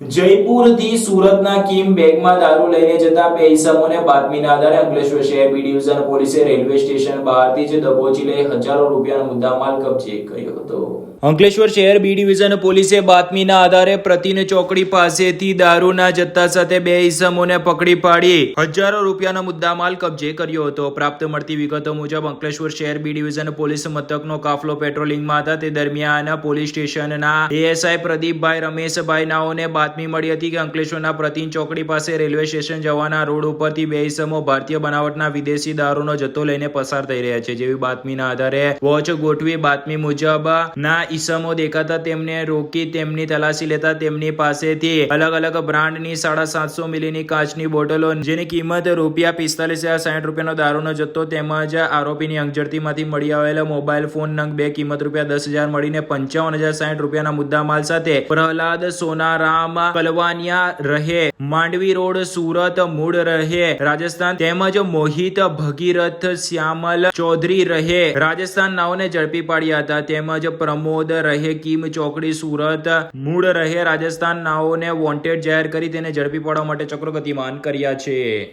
જયપુરથી સુરતના કિમ બેગમાં દારૂ લઈને જતા બે ઈસમોને બાતમીના આધારે અંકલેશ્વર શહેર બી ડિવિઝન પોલીસે રેલવે સ્ટેશન બહારથી જ દબોચી લઈ હજારો રૂપિયાનો મુદ્દામાલ કબજે કર્યો હતો. અંકલેશ્વર શહેર બી ડિવિઝન પોલીસે બાતમીના આધારે પ્રતિન ચોકડી પાસેથી દારૂના જથ્થા સાથે બે ઈસમોને પકડી પાડી હજારો રૂપિયાનો મુદ્દામાલ કબજે કર્યો હતો. પ્રાપ્ત મળતી વિગતો મુજબ, અંકલેશ્વર શહેર બી ડિવિઝન પોલીસ મથકનો કાફલો પેટ્રોલિંગમાં હતા. તે દરમિયાન પોલીસ સ્ટેશનના એએસઆઈ પ્રદીપભાઈ રમેશભાઈ નાઓને બાતમી મળી હતી કે અંકલેશ્વરના પ્રતિન ચોકડી પાસે રેલવે સ્ટેશન જવાના રોડ ઉપરથી બે ઇસમો ભારતીય બનાવટના વિદેશી દારૂનો જથ્થો લઈને પસાર થઈ રહ્યા છે. જેવી બાતમીના આધારે વોચ ગોઠવી બાતમી મુજબ ના ઇસમો દેખાતા તેમને રોકી તેમની તલાશી લેતા તેમની પાસેથી અલગ અલગ બ્રાન્ડની સાડા સાતસો મિલીની કાચની બોટલો જેની કિંમત રૂપિયા પિસ્તાલીસ હજાર સાઠ રૂપિયાનો દારૂનો જથ્થો તેમજ આરોપીની અંગઝડતીમાંથી મળી આવેલા મોબાઈલ ફોન નંગ બે કિંમત રૂપિયા દસ હજાર મળીને પંચાવન હજાર સાઠ રૂપિયાના મુદ્દામાલ સાથે પ્રહલાદ સોનારામ કલવાનિયા રહે. માંડવી રોડ સુરત મૂળ રહે. રાજસ્થાન તેમજ મોહિત ભગીરથ શ્યામલ ચૌધરી રહે. રાજસ્થાન નાઓને ઝડપી પાડ્યા હતા. તેમજ પ્રમોદ રહે. કિમ ચોકડી સુરત મૂળ રહે. રાજસ્થાન નાઓને વોન્ટેડ જાહેર કરી તેને ઝડપી પાડવા માટે ચક્રો ગતિમાન કર્યા છે.